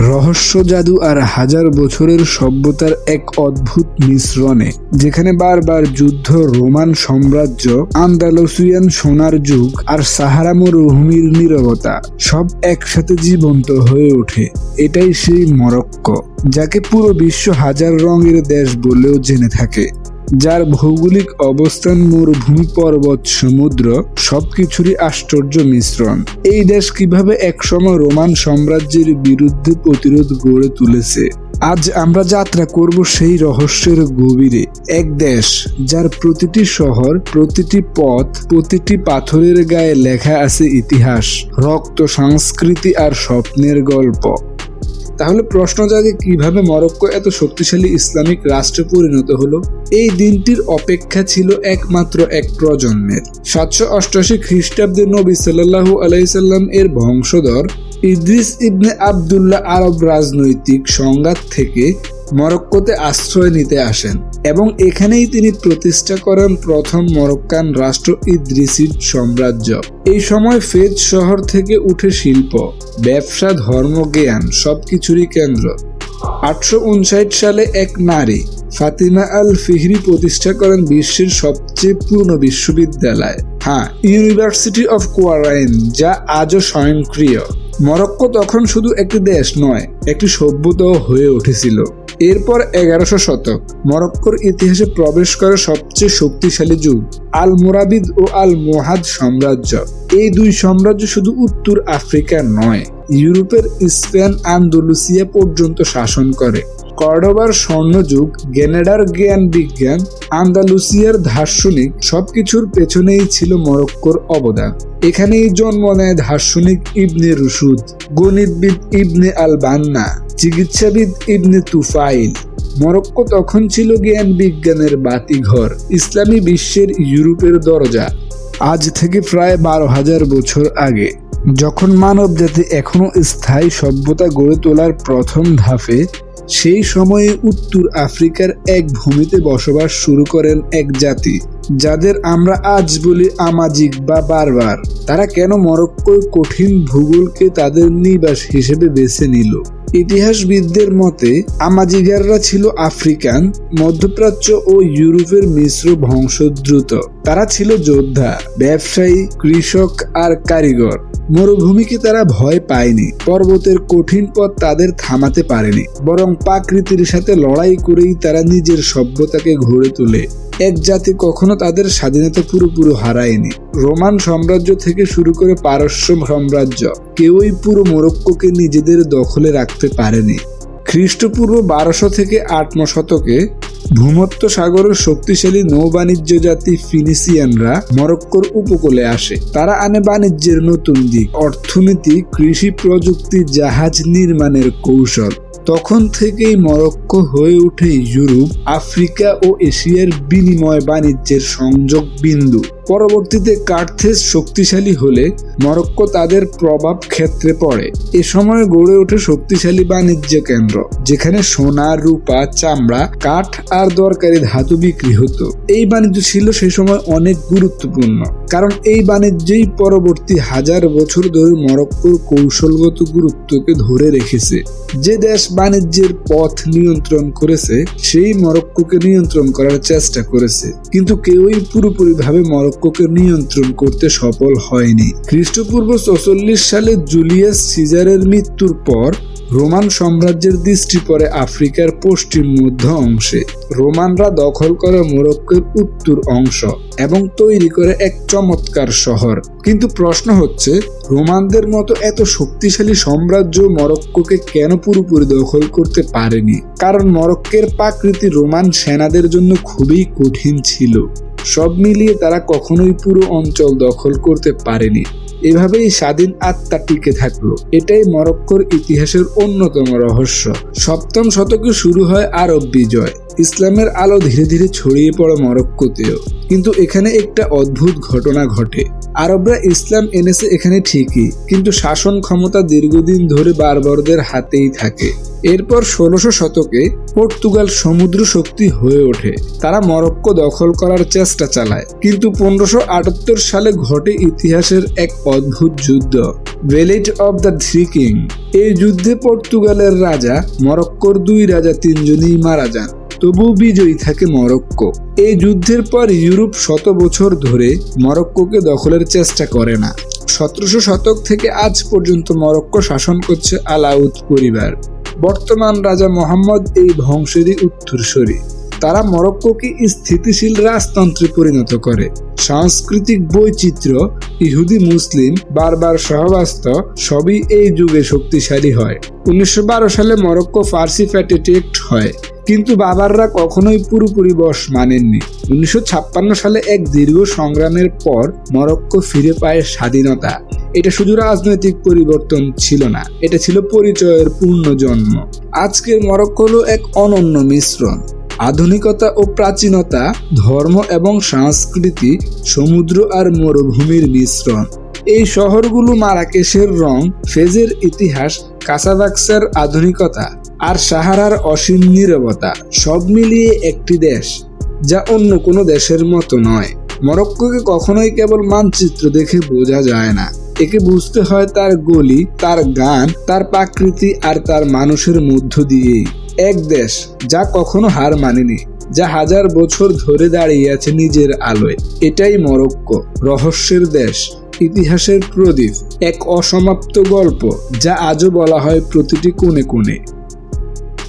রহস্য জাদু আর হাজার বছরের সভ্যতার এক অদ্ভুত মিশ্রণে, যেখানে বারবার যুদ্ধ, রোমান সাম্রাজ্য, আন্দালুসিয়ান সোনার যুগ আর সাহারা মরুভূমির নীরবতা সব একসাথে জীবন্ত হয়ে ওঠে। এটাই সেই মরক্কো, যাকে পুরো বিশ্ব হাজার রঙের দেশ বলেও জেনে থাকে। যার ভৌগোলিক অবস্থান মরুভূমি পর্বত, সমুদ্র, সবকিছুরই আশ্চর্য মিশ্রণ। এই দেশ কীভাবে একসময় রোমান সাম্রাজ্যের বিরুদ্ধে প্রতিরোধ গড়ে তুলেছে? আজ আমরা যাত্রা করব সেই রহস্যের গভীরে। এক দেশ, যার প্রতিটি শহর, প্রতিটি পথ, প্রতিটি পাথরের গায়ে লেখা আছে ইতিহাস, রক্ত, সংস্কৃতি আর স্বপ্নের গল্প। তাহলে প্রশ্ন জাগে কীভাবে মরক্কো এত শক্তিশালী ইসলামিক রাষ্ট্রে পরিণত হলো? এই দিনটির অপেক্ষা ছিল একমাত্র এক প্রজন্মের। সাতশো অষ্টাশি খ্রিস্টাব্দে নবী সাল্লাহু আলাইসাল্লাম এর বংশধর ইদ্রিস ইবনে আবদুল্লাহ আরব রাজনৈতিক সংঘাত থেকে মরক্কোতে আশ্রয় নিতে আসেন এবং এখানেই তিনি প্রতিষ্ঠা করেন প্রথম মরক্কান রাষ্ট্র ইদ্রিসিড সাম্রাজ্য। এই সময় ফেজ শহর থেকে উঠে শিল্প, ব্যবসা ধর্ম জ্ঞান সবকিছুরই কেন্দ্র। আটশো উনষাট সালে এক নারী ফাতিমা আল ফিহরি প্রতিষ্ঠা করেন বিশ্বের সবচেয়ে পুরনো বিশ্ববিদ্যালয়। হ্যাঁ ইউনিভার্সিটি অফ কোয়ারাইন, যা আজও স্বয়ংক্রিয়। মরক্কো তখন শুধু একটি দেশ নয়, একটি সভ্যতাও হয়ে উঠেছিল। এরপর এগারোশো শতক মরক্কোর ইতিহাসে প্রবেশ করে সবচেয়ে শক্তিশালী যুগ আল মোরাবিদ ও আল মোহাদ সাম্রাজ্য। এই দুই সাম্রাজ্য শুধু উত্তর আফ্রিকা নয়, ইউরোপের স্পেন আন্দোলুসিয়া পর্যন্ত শাসন করে। কর্ডোবার স্বর্ণযুগ গেনেডার জ্ঞান বিজ্ঞান, আন্দালুসিয়ার দার্শনিক, সবকিছুর পেছনেই ছিল মরক্কোর অবদান। এখানেই জন্ম নেয় দার্শনিক ইবনে রুসুদ গণিতবিদ ইবনে আল বান্না চিকিৎসাবিদ ইবনে তুফাইল। মরক্কো তখন ছিল জ্ঞান বিজ্ঞানের বাতিঘর, ইসলামী বিশ্বের ইউরোপের দরজা। আজ থেকে প্রায় বারো হাজার বছর আগে, যখন মানব জাতি এখনও স্থায়ী সভ্যতা গড়ে তোলার প্রথম ধাপে সেই সময়ে উত্তর আফ্রিকার এক ভূমিতে বসবাস শুরু করেন এক জাতি, যাদের আমরা আজ বলি আমাজিক বা বারবার। তারা কেন মরক্কোর কঠিন ভূগোলকে তাদের নিবাস হিসেবে বেছে নিল? ইতিহাসবিদদের মতে, আমাজিগাররা ছিল আফ্রিকান, মধ্যপ্রাচ্য ও ইউরোপের মিশ্র বংশোদ্রুত তারা ছিল যোদ্ধা, ব্যবসায়ী, কৃষক আর কারিগর। মরুভূমিকে তারা ভয় পায়নি। পর্বতের কঠিন পথ তাদের থামাতে পারেনি। বরং প্রাকৃতির সাথে লড়াই করেই তারা নিজের সভ্যতাকে গড়ে তোলে। এক জাতি কখনো তাদের স্বাধীনতা পুরোপুরি হারায়নি। রোমান সাম্রাজ্য থেকে শুরু করে পারস্য সাম্রাজ্য, কেউই পুরো মোরক্কোকে নিজেদের দখলে রাখতে পারেনি। খ্রিস্টপূর্ব বারোশো থেকে আটম শতকে ভূমত্ব সাগরের শক্তিশালী নৌবাণিজ্য জাতি ফিনিসিয়ানরা মরক্কোর উপকূলে আসে। তারা আনে বাণিজ্যের নতুন দিক, অর্থনীতি, কৃষি প্রযুক্তি, জাহাজ নির্মাণের কৌশল। তখন থেকেই মরক্কো হয়ে ওঠে ইউরোপ, আফ্রিকা ও এশিয়ার বিনিময় বাণিজ্যের সংযোগ বিন্দু। পরবর্তীতে কার্থেজ শক্তিশালী হলে মরক্কো তাদের প্রভাব ক্ষেত্রে পড়ে। এ সময় গড়ে ওঠে শক্তিশালী বাণিজ্য কেন্দ্র, যেখানে সোনা, রূপা, চামড়া, কাঠ আর দরকারি ধাতু বিক্রি হতো। এই বাণিজ্য ছিল সে সময় অনেক গুরুত্বপূর্ণ, কারণ এই বাণিজ্যই পরবর্তী হাজার বছর ধরে মরক্কোর কৌশলগত গুরুত্বকে ধরে রেখেছে। যে দেশ বাণিজ্যের পথ নিয়ন্ত্রণ করেছে, সেই মরক্কোকে নিয়ন্ত্রণ করার চেষ্টা করেছে। কিন্তু কেউই পুরোপুরিভাবে মরক্কোকে নিয়ন্ত্রণ করতে সফল হয়নি। খ্রিস্টপূর্ব চৌচল্লিশ সালে জুলিয়াস সিজারের মৃত্যুর পর রোমান সাম্রাজ্যের দৃষ্টি পড়ে আফ্রিকার পশ্চিম মধ্য অংশে। রোমানরা দখল করে মোরক্কোর উত্তর অংশ এবং তৈরি করে এক চমৎকার শহর। কিন্তু প্রশ্ন হচ্ছে, রোমানদের মতো এত শক্তিশালী সাম্রাজ্য মরক্কোকে কেন পুরোপুরি দখল করতে পারেনি? কারণ মরক্কের প্রাকৃতি রোমান সেনাদের জন্য খুবই কঠিন ছিল। সব মিলিয়ে তারা কখনোই পুরো অঞ্চল দখল করতে পারেনি। এভাবেই স্বাধীন আত্মা টিকে থাকল। এটাই মরক্কোর ইতিহাসের অন্যতম রহস্য। সপ্তম শতকে শুরু হয় আরব বিজয়। ইসলামের আলো ধীরে ধীরে ছড়িয়ে পড়ে মরক্কোতেও। কিন্তু এখানে একটা অদ্ভুত ঘটনা ঘটে। আরবরা ইসলাম এনেছে এখানে ঠিকই, কিন্তু শাসন ক্ষমতা দীর্ঘদিন ধরে বারবারদের হাতেই থাকে। এরপর ষোলোশো শতকে পর্তুগাল সমুদ্র শক্তি হয়ে ওঠে। তারা মরক্কো দখল করার চেষ্টা চালায়। কিন্তু পনেরোশো সালে ঘটে ইতিহাসের এক অদ্ভুত যুদ্ধ। ভেলেট অব দ্য থ্রি কিং এই যুদ্ধে পর্তুগালের রাজা, মরক্কোর দুই রাজা তিনজনই মারা যান। তবু বিজয়ী থাকে মরক্কো। এই যুদ্ধের পর ইউরোপ শত বছর ধরে মরক্কোকে দখলের চেষ্টা করে না। সতেরোশো শতক থেকে আজ পর্যন্ত মরক্কো শাসন করছে আলাউদ পরিবার। বর্তমান রাজা মোহাম্মদ এই ধ্বংসেরই উত্তরসূরি। তারা মরক্কোকে স্থিতিশীল রাজতন্ত্রে পরিণত করে। সাংস্কৃতিক বৈচিত্র্য, ইহুদি, মুসলিম, বারবার সহবাস্ত, সবই এই যুগে শক্তিশালী হয়। উনিশশো বারো সালে মরক্কো ফার্সি প্যাটেটেক্ট হয়, কিন্তু বাবাররা কখনোই পুরোপুরি বশ মানেননি। উনিশশো ছাপ্পান্ন সালে এক দীর্ঘ সংগ্রামের পর মরক্কো ফিরে পায় স্বাধীনতা। এটা শুধু রাজনৈতিক পরিবর্তন ছিল না, এটা ছিল পরিচয়ের পূর্ণ জন্ম। আজকের মরক্কো হলো এক অনন্য মিশ্রণ। আধুনিকতা ও প্রাচীনতা, ধর্ম এবং সংস্কৃতি, সমুদ্র আর মরুভূমির মিশ্রণ। এই শহরগুলো মারাকেশের রং, ফেজের ইতিহাস, কাসাবাক্সের আধুনিকতা আর সাহারার অসীম নীরবতা সব মিলিয়ে একটি দেশ, যা অন্য কোনো দেশের মতো নয়। মরক্কোকে কখনোই কেবল মানচিত্র দেখে বোঝা যায় না। একে বুঝতে হয় তার গলি, তার গান, তার প্রাকৃতি আর তার মানুষের মধ্য দিয়েই। এক দেশ যা কখনো হার মানেনি, যা হাজার বছর ধরে দাঁড়িয়ে আছে নিজের আলোয়। এটাই মরক্কো, রহস্যের দেশ, ইতিহাসের প্রদীপ। এক অসমাপ্ত গল্প যা আজও বলা হয় প্রতিটি কোণে কোণে।